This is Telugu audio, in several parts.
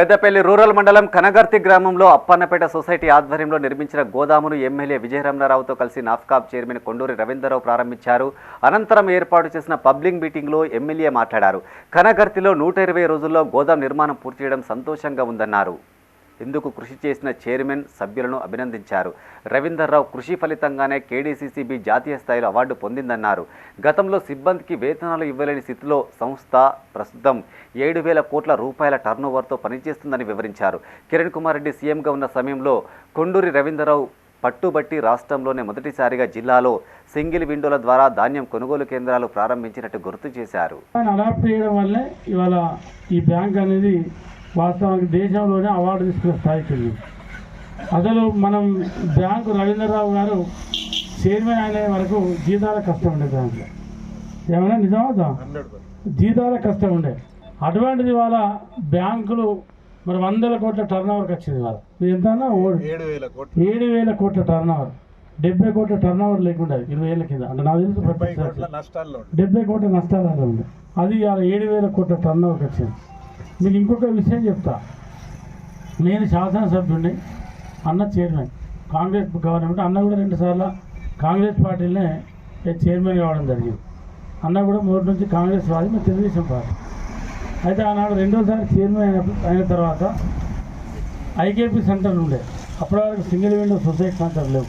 పెద్దపల్లి రూరల్ మండలం కనగర్తి గ్రామంలో అప్పన్నపేట సొసైటీ ఆధ్వర్యంలో నిర్మించిన గోదామును ఎమ్మెల్యే విజయరమణారావుతో కలిసి నాఫ్కాబ్ చైర్మన్ కొండూరి రవీంద్రరావు ప్రారంభించారు. అనంతరం ఏర్పాటు చేసిన పబ్లిక్ మీటింగ్లో ఎమ్మెల్యే మాట్లాడారు. కనగర్తిలో నూట ఇరవై రోజుల్లో గోదాం నిర్మాణం పూర్తి చేయడం సంతోషంగా ఉందన్నారు. ఇందుకు కృషి చేసిన చైర్మన్ సభ్యులను అభినందించారు. రవీందర్రావు కృషి ఫలితంగానే కేడీసీసీబీ జాతీయ స్థాయిలో అవార్డు పొందిందన్నారు. గతంలో సిబ్బందికి వేతనాలు ఇవ్వలేని స్థితిలో సంస్థ ప్రస్తుతం ఏడు వేల కోట్ల రూపాయల టర్నోవర్తో పనిచేస్తుందని వివరించారు. కిరణ్ కుమార్ రెడ్డి సీఎంగా ఉన్న సమయంలో కొండూరి రవీందర్రావు పట్టుబట్టి రాష్ట్రంలోనే మొదటిసారిగా జిల్లాలో సింగిల్ విండోల ద్వారా ధాన్యం కొనుగోలు కేంద్రాలు ప్రారంభించినట్టు గుర్తు చేశారు. అడాప్ట్ చేయడం ఇవాళ ఈ బ్యాంక్ అనేది వాస్తవానికి దేశంలోనే అవార్డు తీసుకునే స్థాయికి అసలు మనం బ్యాంకు రవీంద్రరావు గారు చైర్మన్ అయిన వరకు జీతాల కష్టం ఉండే బ్యాంకులో ఏమైనా నిజమవుతా జీతాల కష్టం ఉండే. అటువంటిది ఇవాళ బ్యాంకులు మరి వందల కోట్ల టర్న్ ఓవర్కి వచ్చింది ఇది ఎంత ఏడు వేల కోట్లు. టర్న్ ఓవర్ డెబ్బై కోట్ల టర్న్ ఓవర్ లేకుండా ఇరవై ఏళ్ళ కింద. అంటే నాకు తెలిసి. డెబ్బై కోట్ల నష్టాలు ఉంది. అది ఇవాళ ఏడు వేల కోట్ల టర్న్ ఓవర్కి వచ్చింది. మీకు ఇంకొక విషయం చెప్తా. నేను శాసనసభ్యుడిని అన్న చైర్మన్ కాంగ్రెస్ గవర్నమెంట్ అన్న కూడా రెండుసార్లు కాంగ్రెస్ పార్టీనే చైర్మన్ కావడం జరిగింది. అన్న కూడా మొదటి నుంచి కాంగ్రెస్ పార్టీ మేము తెలుగుదేశం పార్టీ అయితే ఆనాడు రెండోసారి చైర్మన్ అయిన అయిన తర్వాత ఐకేపీ సెంటర్ ఉండే. అప్పటి వరకు సింగిల్ విండో సొసైటీ సెంటర్ లేవు.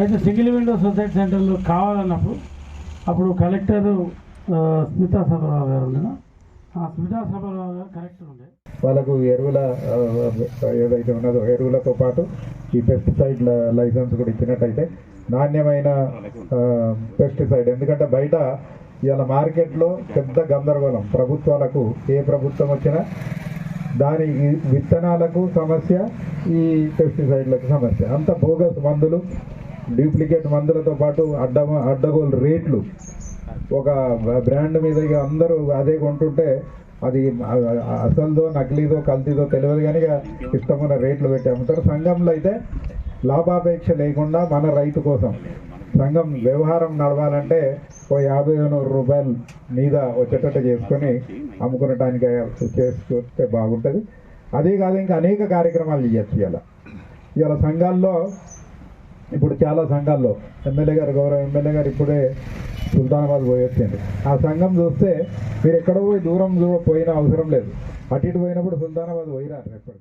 అయితే సింగిల్ విండో సొసైటీ సెంటర్లు కావాలన్నప్పుడు అప్పుడు కలెక్టర్ స్మితా సభరావు గారు ఉండేనా వాళ్ళకు ఎరువుల ఏదైతే ఉన్నదో ఎరువులతో పాటు ఈ పెస్టిసైడ్ లైసెన్స్ కూడా ఇచ్చినట్టయితే నాణ్యమైన పెస్టిసైడ్ ఎందుకంటే బయట ఇవాళ మార్కెట్లో పెద్ద గందరగోళం. ప్రభుత్వాలకు ఏ ప్రభుత్వం వచ్చినా దాని విత్తనాలకు సమస్య ఈ పెస్టిసైడ్లకు సమస్య. అంత బోగస్ మందులు డూప్లికేట్ మందులతో పాటు అడ్డ అడ్డగోలు రేట్లు ఒక బ్రాండ్ మీద ఇక అందరూ అదే కొంటుంటే అది అసలుదో నకిలీదో కల్తీదో తెలియదు కానీ ఇక ఇష్టమైన రేట్లు పెట్టి అమ్ముతారు సంఘంలో అయితే లాభాపేక్ష లేకుండా మన రైతు కోసం సంఘం వ్యవహారం నడవాలంటే ఓ యాభై నూరు రూపాయలు మీద వచ్చేటట్టు చేసుకొని అమ్ముకునటానికి చేసుకుంటే బాగుంటుంది. అదే కాదు ఇంకా అనేక కార్యక్రమాలు చేయొచ్చు ఇవాళ. ఇవాళ సంఘాల్లో ఇప్పుడు చాలా సంఘాల్లో ఎమ్మెల్యే గారు గౌరవ ఎమ్మెల్యే గారు ఇప్పుడే సుల్తానాబాద్ పోయి వచ్చింది ఆ సంఘం చూస్తే మీరు ఎక్కడో పోయి దూరం దూరం పోయిన అవసరం లేదు. అటు ఇటు పోయినప్పుడు సుల్తానాబాద్ పోయినారు ఎప్పుడు